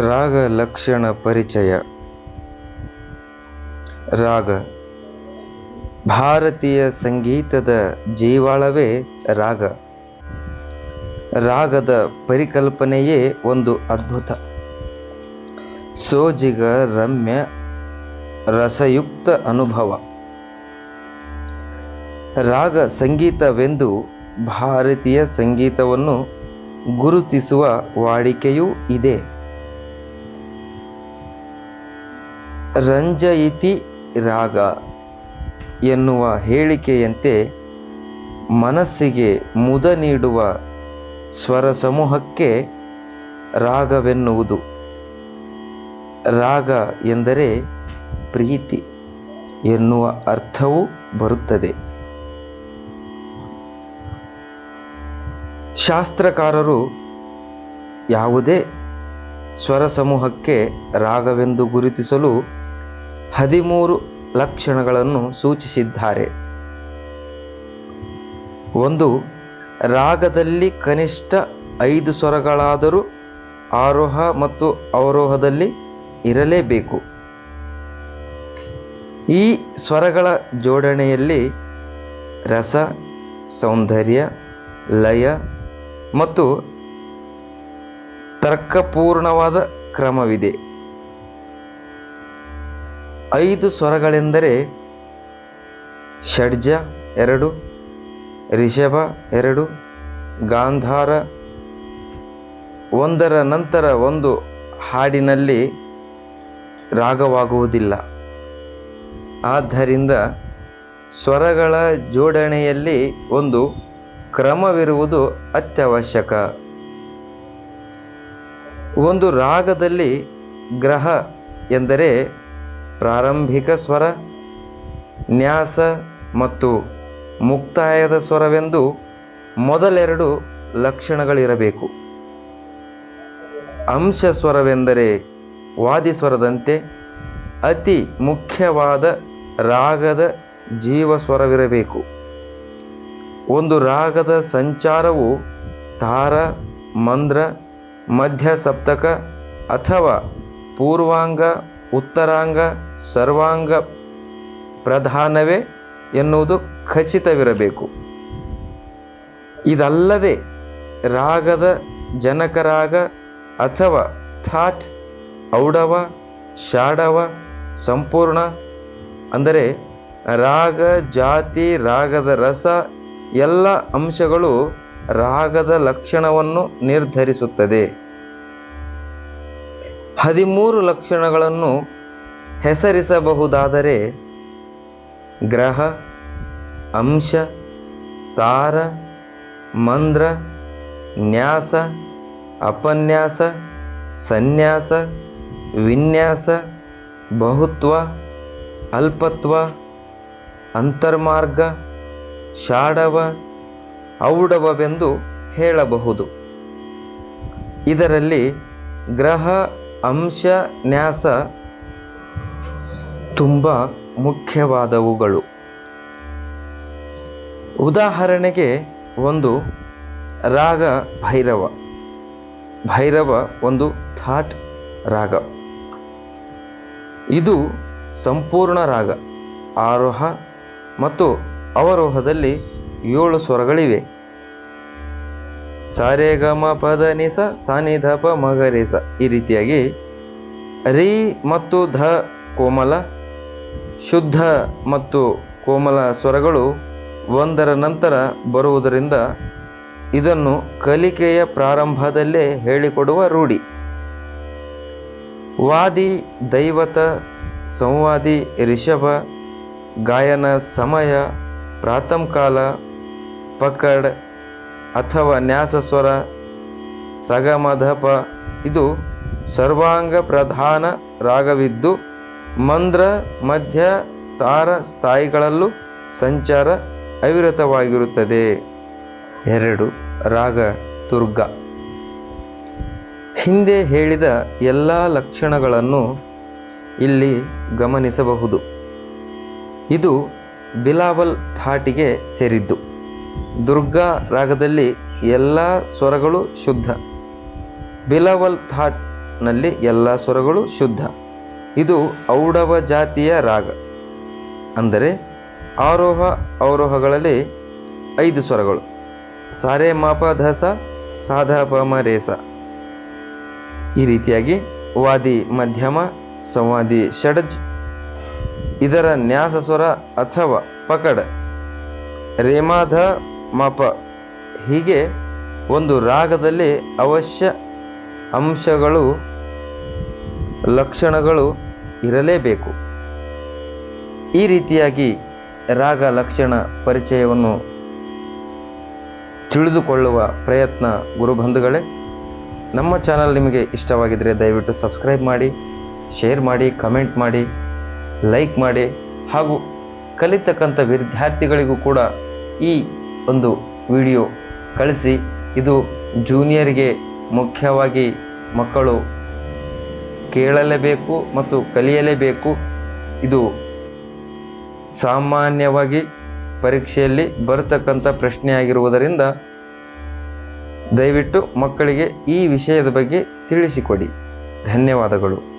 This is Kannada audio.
ರಾಗ ಲಕ್ಷಣ ಪರಿಚಯ. ರಾಗ, ಭಾರತೀಯ ಸಂಗೀತದ ಜೀವಾಳವೇ ರಾಗ. ರಾಗದ ಪರಿಕಲ್ಪನೆಯೇ ಒಂದು ಅದ್ಭುತ. ಸೋಜಿಗ ರಮ್ಯ, ರಸಯುಕ್ತ ಅನುಭವ. ರಾಗ ಸಂಗೀತವೆಂದು ಭಾರತೀಯ ಸಂಗೀತವನ್ನು ಗುರುತಿಸುವ ವಾಡಿಕೆಯೂ ಇದೆ. ರಂಜಯಿತಿ ರಾಗ ಎನ್ನುವ ಹೇಳಿಕೆಯಂತೆ ಮನಸ್ಸಿಗೆ ಮುದ ನೀಡುವ ಸ್ವರ ಸಮೂಹಕ್ಕೆ ರಾಗವೆನ್ನುವುದು. ರಾಗ ಎಂದರೆ ಪ್ರೀತಿ ಎನ್ನುವ ಅರ್ಥವೂ ಬರುತ್ತದೆ. ಶಾಸ್ತ್ರಕಾರರು ಯಾವುದೇ ಸ್ವರ ಸಮೂಹಕ್ಕೆ ರಾಗವೆಂದು ಗುರುತಿಸಲು ಹದಿಮೂರು ಲಕ್ಷಣಗಳನ್ನು ಸೂಚಿಸಿದ್ದಾರೆ. ಒಂದು, ರಾಗದಲ್ಲಿ ಕನಿಷ್ಠ ಐದು ಸ್ವರಗಳಾದರೂ ಆರೋಹ ಮತ್ತು ಅವರೋಹದಲ್ಲಿ ಇರಲೇಬೇಕು. ಈ ಸ್ವರಗಳ ಜೋಡಣೆಯಲ್ಲಿ ರಸ, ಸೌಂದರ್ಯ, ಲಯ ಮತ್ತು ತರ್ಕಪೂರ್ಣವಾದ ಕ್ರಮವಿದೆ. ಐದು ಸ್ವರಗಳೆಂದರೆ ಷಡ್ಜ ಎರಡು, ರಿಷಭ ಎರಡು, ಗಾಂಧಾರ ಒಂದರ ನಂತರ ಒಂದು ಹಾಡಿನಲ್ಲಿ ರಾಗವಾಗುವುದಿಲ್ಲ. ಆದ್ದರಿಂದ ಸ್ವರಗಳ ಜೋಡಣೆಯಲ್ಲಿ ಒಂದು ಕ್ರಮವಿರುವುದು ಅತ್ಯವಶ್ಯಕ. ಒಂದು ರಾಗದಲ್ಲಿ ಗ್ರಹ ಎಂದರೆ ಪ್ರಾರಂಭಿಕ ಸ್ವರ, ನ್ಯಾಸ ಮತ್ತು ಮುಕ್ತಾಯದ ಸ್ವರವೆಂದು ಮೊದಲೆರಡು ಲಕ್ಷಣಗಳಿರಬೇಕು. ಅಂಶ ಸ್ವರವೆಂದರೆ ವಾದಿ ಸ್ವರದಂತೆ ಅತಿ ಮುಖ್ಯವಾದ ರಾಗದ ಜೀವಸ್ವರವಿರಬೇಕು ಒಂದು ರಾಗದ ಸಂಚಾರವು ತಾರ ಮಂದ್ರ, ಮಧ್ಯ ಸಪ್ತಕ ಅಥವಾ ಪೂರ್ವಾಂಗ ಉತ್ತರಾಂಗ ಸರ್ವಾಂಗ ಪ್ರಧಾನವೇ ಎನ್ನುವುದು ಖಚಿತವಿರಬೇಕು. ಇದಲ್ಲದೆ ರಾಗದ ಜನಕರಾಗ ಅಥವಾ ಥಾಟ್, ಔಡವ ಶಾಡವ ಸಂಪೂರ್ಣ, ಅಂದರೆ ರಾಗ, ಜಾತಿ, ರಾಗದ ರಸ, ಎಲ್ಲ ಅಂಶಗಳು ರಾಗದ ಲಕ್ಷಣವನ್ನು ನಿರ್ಧರಿಸುತ್ತದೆ. ಹದಿಮೂರು ಲಕ್ಷಣಗಳನ್ನು ಹೆಸರಿಸಬಹುದಾದರೆ ಗ್ರಹ, ಅಂಶ, ತಾರ, ಮಂದ್ರ, ನ್ಯಾಸ, ಅಪನ್ಯಾಸ, ಸನ್ಯಾಸ, ವಿನ್ಯಾಸ, ಬಹುತ್ವ, ಅಲ್ಪತ್ವ, ಅಂತರ್ಮಾರ್ಗ, ಶಾಡವ, ಔಡವವೆಂದು ಹೇಳಬಹುದು. ಇದರಲ್ಲಿ ಗ್ರಹ ಅಂಶ, ನ್ಯಾಸ ತುಂಬ ಮುಖ್ಯವಾದವುಗಳು. ಉದಾಹರಣೆಗೆ ಒಂದು ರಾಗ ಭೈರವ. ಭೈರವ ಒಂದು ಥಾಟ್ ರಾಗ. ಇದು ಸಂಪೂರ್ಣ ರಾಗ. ಆರೋಹ ಮತ್ತು ಅವರೋಹದಲ್ಲಿ ಏಳು ಸ್ವರಗಳಿವೆ. ಸಾರೇಗಮ ಪದ ನಿಸ ಸಾನಿಧಪ ಮಗರಿಸ. ಈ ರೀತಿಯಾಗಿ ರಿ ಮತ್ತು ಧ ಕೋಮಲ, ಶುದ್ಧ ಮತ್ತು ಕೋಮಲ ಸ್ವರಗಳು ಒಂದರ ನಂತರ ಬರುವುದರಿಂದ ಇದನ್ನು ಕಲಿಕೆಯ ಪ್ರಾರಂಭದಲ್ಲೇ ಹೇಳಿಕೊಡುವ ರೂಢಿ. ವಾದಿ, ದೈವತ, ಸಂವಾದಿ, ರಿಷಭ, ಗಾಯನ ಸಮಯ, ಪ್ರಾತಂಕಾಲ, ಪಕಡ್ ಅಥವಾ ನ್ಯಾಸ ಸ್ವರ ಸಗಮಧಪ. ಇದು ಸರ್ವಾಂಗ ಪ್ರಧಾನ ರಾಗವಿದ್ದು, ಮಂದ್ರ, ಮಧ್ಯ, ತಾರ ಸ್ಥಾಯಿಗಳಲ್ಲೂ ಸಂಚಾರ ಅವಿರತವಾಗಿರುತ್ತದೆ. ಎರಡು, ರಾಗ ದುರ್ಗ ಹಿಂದೆ ಹೇಳಿದ ಎಲ್ಲ ಲಕ್ಷಣಗಳನ್ನು ಇಲ್ಲಿ ಗಮನಿಸಬಹುದು. ಇದು ಬಿಲಾವಲ್ ಥಾಟಿಗೆ ಸೇರಿದ್ದು. ದುರ್ಗಾ ರಾಗದಲ್ಲಿ ಎಲ್ಲ ಸ್ವರಗಳು ಶುದ್ಧ. ಬಿಲವಲ್ ಥಾಟ್ನಲ್ಲಿ ಎಲ್ಲ ಸ್ವರಗಳು ಶುದ್ಧ. ಇದು ಔಡವ ಜಾತಿಯ ರಾಗ. ಅಂದರೆ ಆರೋಹ ಅವರೋಹಗಳಲ್ಲಿ ಐದು ಸ್ವರಗಳು. ಸಾರೆ ಮಾಪ ಧಸ, ಸಾಧ ಪಮ ರೇಸ ಈ ರೀತಿಯಾಗಿ ವಾದಿ ಮಧ್ಯಮ, ಸಂವಾದಿ ಷಡ್ಜ್. ಇದರ ನ್ಯಾಸ ಸ್ವರ ಅಥವಾ ಪಕಡ್. ರೇಮಾಧ ಮಪ ಹೀಗೆ ಒಂದು ರಾಗದಲ್ಲಿ ಅವಶ್ಯ ಅಂಶಗಳು, ಲಕ್ಷಣಗಳು ಇರಲೇಬೇಕು. ಈ ರೀತಿಯಾಗಿ ರಾಗ ಲಕ್ಷಣ ಪರಿಚಯವನ್ನು ತಿಳಿದುಕೊಳ್ಳುವ ಪ್ರಯತ್ನ ಗುರುಬಂಧುಗಳೇ, ನಮ್ಮ ಚಾನಲ್ ನಿಮಗೆ ಇಷ್ಟವಾಗಿದ್ದರೆ ದಯವಿಟ್ಟು ಸಬ್ಸ್ಕ್ರೈಬ್ ಮಾಡಿ, ಶೇರ್ ಮಾಡಿ, ಕಮೆಂಟ್ ಮಾಡಿ, ಲೈಕ್ ಮಾಡಿ ಹಾಗೂ ಕಲಿತಕ್ಕಂಥ ವಿದ್ಯಾರ್ಥಿಗಳಿಗೂ ಕೂಡ ಈ ಒಂದು ವಿಡಿಯೋ ಕಳಿಸಿ. ಇದು ಜೂನಿಯರ್ಗೆ ಮುಖ್ಯವಾಗಿ ಮಕ್ಕಳು ಕೇಳಲೇಬೇಕು ಮತ್ತು ಕಲಿಯಲೇಬೇಕು. ಇದು ಸಾಮಾನ್ಯವಾಗಿ ಪರೀಕ್ಷೆಯಲ್ಲಿ ಬರತಕ್ಕಂಥ ಪ್ರಶ್ನೆಯಾಗಿರುವುದರಿಂದ ದಯವಿಟ್ಟು ಮಕ್ಕಳಿಗೆ ಈ ವಿಷಯದ ಬಗ್ಗೆ ತಿಳಿಸಿಕೊಡಿ. ಧನ್ಯವಾದಗಳು.